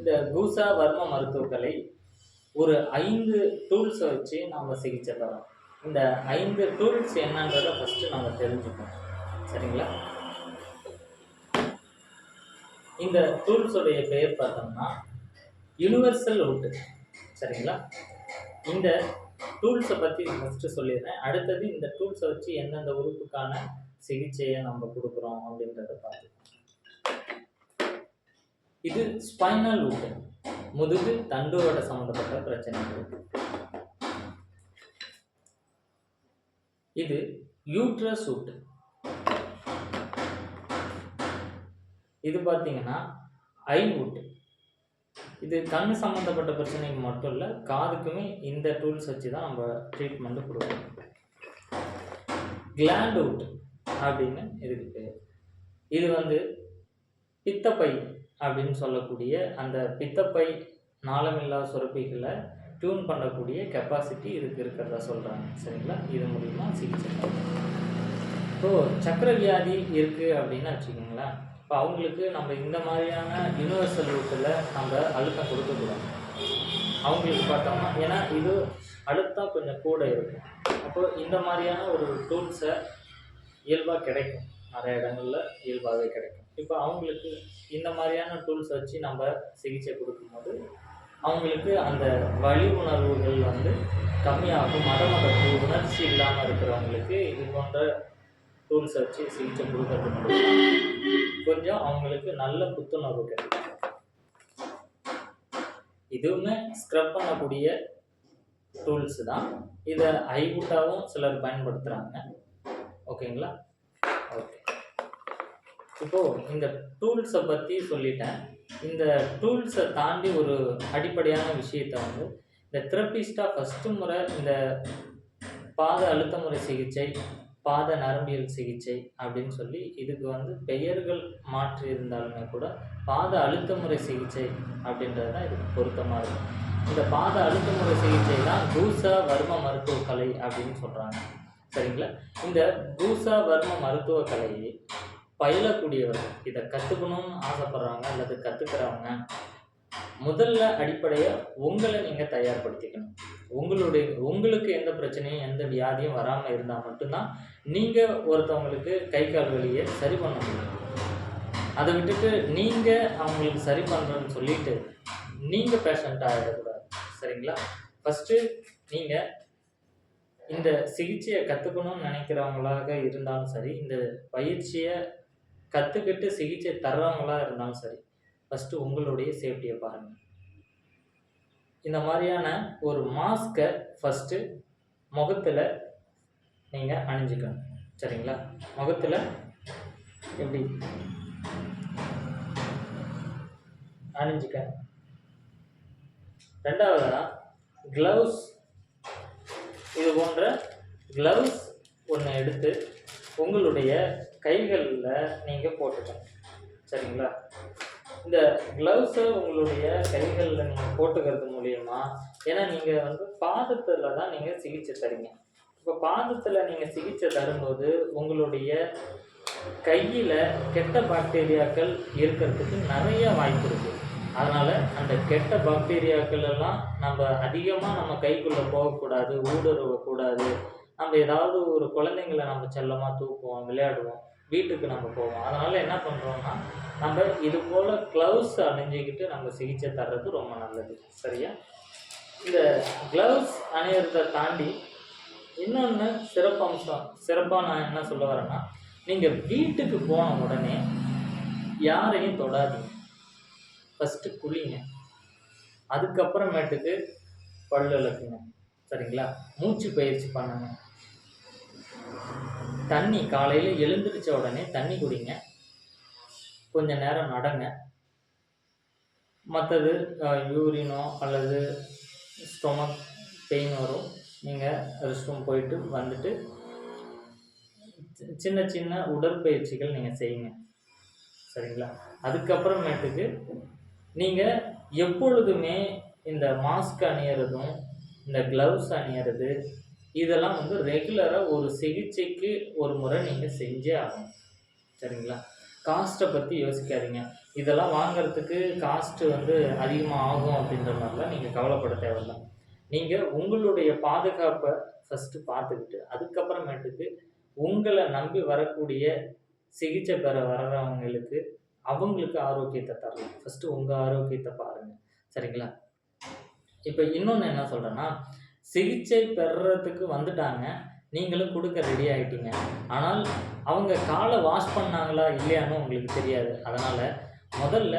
இந்த கூசா வர்ம மருத்துவக்கலை ஒரு ஐந்து டூல்ஸை வச்சு நாம் சிகிச்சை தரோம் இந்த ஐந்து டூல்ஸ் என்னன்றதை ஃபஸ்ட்டு நம்ம தெரிஞ்சுக்கணும். சரிங்களா? இந்த டூல்ஸுடைய பெயர் பார்த்தோம்னா யுனிவர்சல் ரூட்டு சரிங்களா? இந்த டூல்ஸை பற்றி ஃபஸ்ட்டு சொல்லிடுறேன். அடுத்தது இந்த டூல்ஸை வச்சு எந்தெந்த உறுப்புக்கான சிகிச்சையை நம்ம கொடுக்குறோம் அப்படின்றத பார்த்து இது ஸ்பைனல் ரூட் முதுகு தண்டுவட சம்மந்தப்பட்ட பிரச்சனைகள். இது யூட்ரஸ் ரூட் இது பார்த்தீங்கன்னா ஐ ரூட் இது கண் சம்மந்தப்பட்ட பிரச்சனைக்கு மட்டும் இல்லை காதுக்குமே இந்த டூல்ஸ் வச்சு தான் நம்ம ட்ரீட்மெண்ட்டு கொடுக்கணும். கிளாண்ட் ரூட் அப்படின்னு இதுக்கு பேர். இது வந்து பித்தப்பை அப்படின்னு சொல்லக்கூடிய அந்த பித்தப்பை நாளமில்லா சுரப்பிகளை டியூன் பண்ணக்கூடிய கெப்பாசிட்டி இதுக்கு இருக்கிறதா சொல்கிறாங்க சரிங்களா? இது மூலிமா சிகிச்சை இப்போது சக்கர வியாதி இருக்குது அப்படின்னு வச்சுக்கோங்களேன். இப்போ அவங்களுக்கு நம்ம இந்த மாதிரியான யூனிவர்சல் ரூட்டில் நம்ம அழுத்தம் கொடுக்கக்கூடாது. அவங்களுக்கு பார்த்தோம்னா ஏன்னா இது அழுத்தம் கொஞ்சம் கூட இருக்கும். அப்போது இந்த மாதிரியான ஒரு டூல்ஸை இயல்பாக கிடைக்கும். நிறைய இடங்களில் இயல்பாகவே கிடைக்கும். இப்போ அவங்களுக்கு இந்த மாதிரியான டூல்ஸ் வச்சு நம்ம சிகிச்சை கொடுக்கும்போது அவங்களுக்கு அந்த வழி உணர்வுகள் வந்து கம்மியாகும். மத மதப்பு உணர்ச்சி இல்லாமல் இருக்கிறவங்களுக்கு இது போன்ற டூல்ஸ் வச்சு சிகிச்சை கொடுக்கறது கொஞ்சம் அவங்களுக்கு நல்ல புத்துணர்வு கிடைக்கும். இதுவுமே ஸ்க்ரப் பண்ணக்கூடிய டூல்ஸ் தான். இதை ஐவுட்டாகவும் சிலர் பயன்படுத்துகிறாங்க ஓகேங்களா? இப்போது இந்த டூல்ஸை பற்றி சொல்லிட்டேன். இந்த டூல்ஸை தாண்டி ஒரு அடிப்படையான விஷயத்தை வந்து இந்த தெரப்பிஸ்டாக ஃபஸ்ட்டு முறை இந்த பாத அழுத்த முறை சிகிச்சை பாத நரம்பியல் சிகிச்சை அப்படின்னு சொல்லி இதுக்கு வந்து பெயர்கள் மாற்றி இருந்தாலுமே கூட பாத அழுத்த முறை சிகிச்சை அப்படின்றது தான் இதுக்கு பொருத்தமாக இருக்கும். இந்த பாத அழுத்த முறை சிகிச்சை தான் பூசா வர்ம மருத்துவ கலை அப்படின்னு சொல்கிறாங்க சரிங்களா? இந்த பூசா வர்ம மருத்துவ கலையை பயிலக்கூடியவர்கள். இதை கற்றுக்கணும்னு ஆசைப்படுறவங்க அல்லது கற்றுக்கிறவங்க முதல்ல அடிப்படையாக உங்களை நீங்கள் தயார்படுத்திக்கணும். உங்களுடைய உங்களுக்கு எந்த பிரச்சனையும் எந்த வியாதியும் வராமல் இருந்தால் மட்டும்தான் நீங்கள் ஒருத்தவங்களுக்கு கை கால் வழியை சரி பண்ண முடியும். அதை விட்டுட்டு நீங்கள் அவங்களுக்கு சரி பண்ணுறேன்னு சொல்லிட்டு நீங்கள் பேஷண்ட்டாக ஆகிடக்கூடாது சரிங்களா? ஃபஸ்ட்டு நீங்கள் இந்த சிகிச்சையை கற்றுக்கணும்னு நினைக்கிறவங்களாக இருந்தாலும் சரி இந்த பயிற்சியை கற்றுக்கிட்டு சிகிச்சை தர்றவங்களாக இருந்தாலும் சரி ஃபஸ்ட்டு உங்களுடைய சேஃப்டியை பாருங்கள் இந்த மாதிரியான ஒரு மாஸ்க்கை ஃபஸ்ட்டு முகத்தில் நீங்கள் அணிஞ்சிக்கணும். சரிங்களா? முகத்தில் எப்படி? அணிஞ்சிக்க ரெண்டாவதாக க்ளவுஸ் இது போன்ற க்ளவுஸ் ஒன்று எடுத்து உங்களுடைய கைகளில் நீங்கள் போட்டுக்கணும். சரிங்களா? இந்த க்ளவுஸை உங்களுடைய கைகளில் நீங்கள் போட்டுக்கிறது மூலியமாக ஏன்னா நீங்கள் வந்து பாதத்தில் தான் நீங்கள் சிகிச்சை தரீங்க. இப்போ பாதத்தில் நீங்கள் சிகிச்சை தரும்போது உங்களுடைய கையில் கெட்ட பாக்டீரியாக்கள் இருக்கிறதுக்கு நிறைய வாய்ப்பு இருக்குது அதனால் அந்த கெட்ட பாக்டீரியாக்கள் எல்லாம் நம்ம அதிகமாக நம்ம கைக்குள்ளே போகக்கூடாது ஊடுருவக்கூடாது. நம்ம ஏதாவது ஒரு குழந்தைங்கள நம்ம செல்லமாக தூக்குவோம் விளையாடுவோம். வீட்டுக்கு நம்ம போவோம். அதனால் என்ன பண்ணுறோம்னா நம்ம இது போல் க்ளவுஸ் அணிஞ்சிக்கிட்டு நம்ம சிகிச்சை தர்றது ரொம்ப நல்லது. சரியா? இந்த க்ளவுஸ் அணியறதை தாண்டி இன்னொன்று சிறப்பம்சம் சிறப்பாக நான் என்ன சொல்ல வரேன்னா நீங்கள் வீட்டுக்கு போன உடனே யாரையும் தொடாதீங்க. ஃபஸ்ட்டு குளிங்க. அதுக்கப்புறமேட்டுக்கு பல்லு இழக்குங்க. சரிங்களா? மூச்சு பயிற்சி பண்ணுங்க. தண்ணி காலையில் எழுந்திரிச்ச உடனே தண்ணி குடிங்க. கொஞ்ச நேரம் நடங்க. மற்றது யூரினோ அல்லது ஸ்டொமக் பெயின் வரும். நீங்கள் ரெஸ்ட் ரூம் போயிட்டு வந்துட்டு சின்ன சின்ன உடற்பயிற்சிகள் நீங்கள் செய்யுங்க. சரிங்களா? அதுக்கப்புறமேட்டுக்கு நீங்கள் எப்பொழுதுமே இந்த மாஸ்க் அணியறதும் இந்த க்ளவுஸ் அணியறது இதெல்லாம் வந்து ரெகுலராக ஒரு சிகிச்சைக்கு ஒரு முறை நீங்கள் செஞ்சே ஆகணும். சரிங்களா? காஸ்ட்டை பற்றி யோசிக்காதீங்க. இதெல்லாம் வாங்கிறதுக்கு காஸ்ட்டு வந்து அதிகமாக ஆகும் அப்படின்ற மாதிரிலாம் நீங்கள் கவலைப்பட தேவையில்ல. நீங்கள் உங்களுடைய பாதுகாப்பை ஃபஸ்ட்டு பார்த்துக்கிட்டு அதுக்கப்புறமேட்டுக்கு உங்களை நம்பி வரக்கூடிய சிகிச்சை பெற வர்றவங்களுக்கு அவங்களுக்கு ஆரோக்கியத்தை தரலாம். ஃபஸ்ட்டு உங்கள் ஆரோக்கியத்தை பாருங்கள் சரிங்களா? இப்போ இன்னொன்று என்ன சொல்கிறேன்னா சிகிச்சை பெறுறதுக்கு வந்துட்டாங்க. நீங்களும் கொடுக்க ரெடி ஆகிட்டீங்க ஆனால் அவங்க காலை வாஷ் பண்ணாங்களா இல்லையான்னு உங்களுக்கு தெரியாது. அதனால் முதல்ல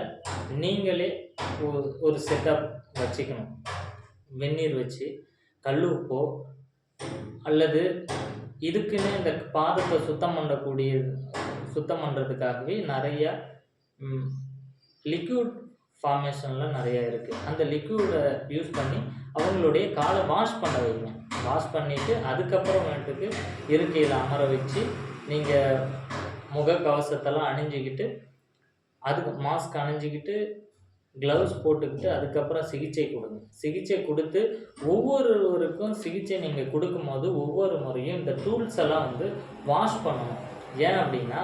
நீங்களே ஒரு- ஒரு செட்டப் வச்சுக்கணும். வெந்நீர் வச்சு கல் உப்போ அல்லது இதுக்குன்னு இந்த பாதத்தை சுத்தம் பண்ணக்கூடிய சுத்தம் பண்ணுறதுக்காகவே நிறையா லிக்யூட் ஃபார்மேஷனில் நிறையா இருக்குது அந்த லிக்யூடை யூஸ் பண்ணி அவங்களுடைய காலை வாஷ் பண்ண வைங்க. வாஷ் பண்ணிவிட்டு அதுக்கப்புறமேட்டுக்கு இருக்கையில் அமர வச்சு நீங்கள் முகக்கவசத்தெல்லாம் அணிஞ்சிக்கிட்டு அதுக்கு மாஸ்க் அணிஞ்சிக்கிட்டு க்ளவுஸ் போட்டுக்கிட்டு அதுக்கப்புறம் சிகிச்சை கொடுங்க. சிகிச்சை கொடுத்து ஒவ்வொருவருக்கும் சிகிச்சை நீங்கள் கொடுக்கும்போது ஒவ்வொரு முறையும் இந்த டூல்ஸ் எல்லாம் வந்து வாஷ் பண்ணணும். ஏன் அப்படின்னா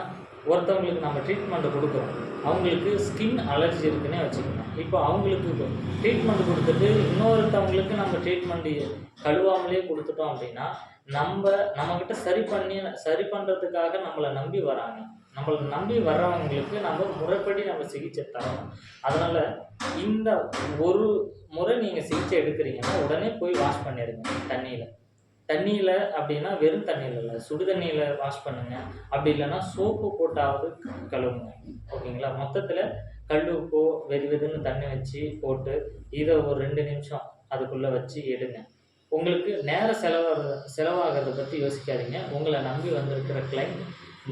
ஒருத்தவங்களுக்கு நம்ம ட்ரீட்மெண்ட்டை கொடுக்குறோம். அவங்களுக்கு ஸ்கின் அலர்ஜி இருக்குன்னே வச்சுக்கோங்க. இப்போ அவங்களுக்கு ட்ரீட்மெண்ட் கொடுத்துட்டு இன்னொருத்தவங்களுக்கு நம்ம ட்ரீட்மெண்ட் கழுவாமலே கொடுத்துட்டோம் அப்படின்னா நம்ம நம்மக்கிட்ட சரி பண்ணி சரி பண்ணுறதுக்காக நம்மளை நம்பி வராங்க. நம்மளை நம்பி வர்றவங்களுக்கு நம்ம முறைப்படி நம்ம சிகிச்சை தரணும். அதனால் இந்த ஒரு முறை நீங்கள் சிகிச்சை எடுக்கிறீங்கன்னா உடனே போய் வாஷ் பண்ணிடுங்க தண்ணியில். தண்ணியில் அப்படின்னா வெறும் தண்ணியில் இல்லை சுடு தண்ணியில் வாஷ் பண்ணுங்கள் அப்படி இல்லைன்னா சோப்பு போட்டாவது கழுவுங்க. ஓகேங்களா? மொத்தத்தில் கல் உப்போ வெது வெதுன்னு தண்ணி வச்சு போட்டு இதை ஒரு ரெண்டு நிமிஷம் அதுக்குள்ளே வச்சு எடுங்க. உங்களுக்கு நேர செலவாக செலவாகிறத பற்றி யோசிக்காதீங்க. உங்களை நம்பி வந்திருக்கிற கிளைண்ட்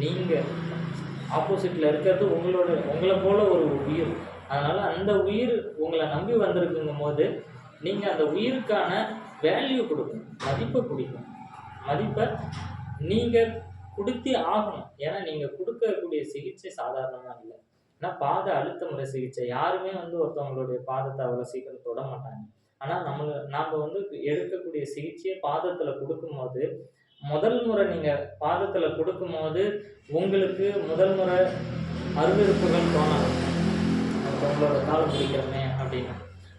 நீங்கள் ஆப்போசிட்டில் இருக்கிறது உங்களோட உங்களை போல ஒரு உயிர். அதனால் அந்த உயிர் உங்களை நம்பி வந்திருக்குங்கும் போது நீங்கள் அந்த உயிருக்கான வேல்யூ கொடுக்கணும் மதிப்பை கொடுக்கணும் மதிப்பை நீங்கள் கொடுத்தே ஆகணும். ஏன்னா நீங்கள் கொடுக்கக்கூடிய சிகிச்சை சாதாரணமாக இல்லை. ஏன்னா பாத அழுத்த முறை சிகிச்சை. யாருமே வந்து ஒருத்தவங்களுடைய பாதத்தை அவ்வளோ சீக்கிரம் தொட மாட்டாங்க. ஆனால் நம்ம நாம் வந்து எடுக்கக்கூடிய சிகிச்சையை பாதத்தில் கொடுக்கும்போது முதல் முறை நீங்கள் பாதத்தில் கொடுக்கும்போது உங்களுக்கு முதல் முறை அருவருப்புகள் தோணலாம் உங்களோட கால் பிடிக்கிறோமே அப்படின்னு.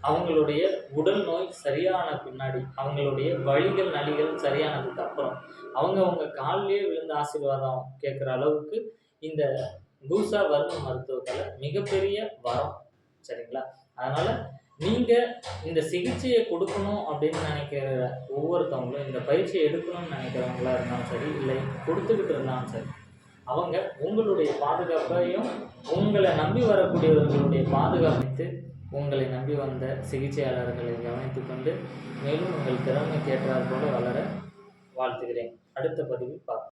அவங்களுடைய உடல் நோய் சரியான பின்னாடி அவங்களுடைய வழிகள் நலிகள் சரியானதுக்கு அப்புறம் அவங்க அவங்க காலிலே விழுந்த ஆசீர்வாதம் கேட்குற அளவுக்கு இந்த பூசா வர்ம மருத்துவக்கலை மிகப்பெரிய வரம். சரிங்களா? அதனால் நீங்கள் இந்த சிகிச்சையை கொடுக்கணும் அப்படின்னு நினைக்கிற ஒவ்வொருத்தவங்களும் இந்த பயிற்சியை எடுக்கணும்னு நினைக்கிறவங்களா இருந்தாலும் சரி இல்லை கொடுத்துக்கிட்டு இருந்தாலும் சரி அவங்க உங்களுடைய பாதுகாப்பையும் உங்களை நம்பி வரக்கூடியவர்களுடைய பாதுகாப்பைத்து உங்களை நம்பி வந்த சிகிச்சையாளர்களை கவனித்துக் கொண்டு மேலும் உங்கள் திறமைக்கு ஏற்றாற் போல வளர வாழ்த்துகிறேன். அடுத்த பதிவில் பார்ப்போம்.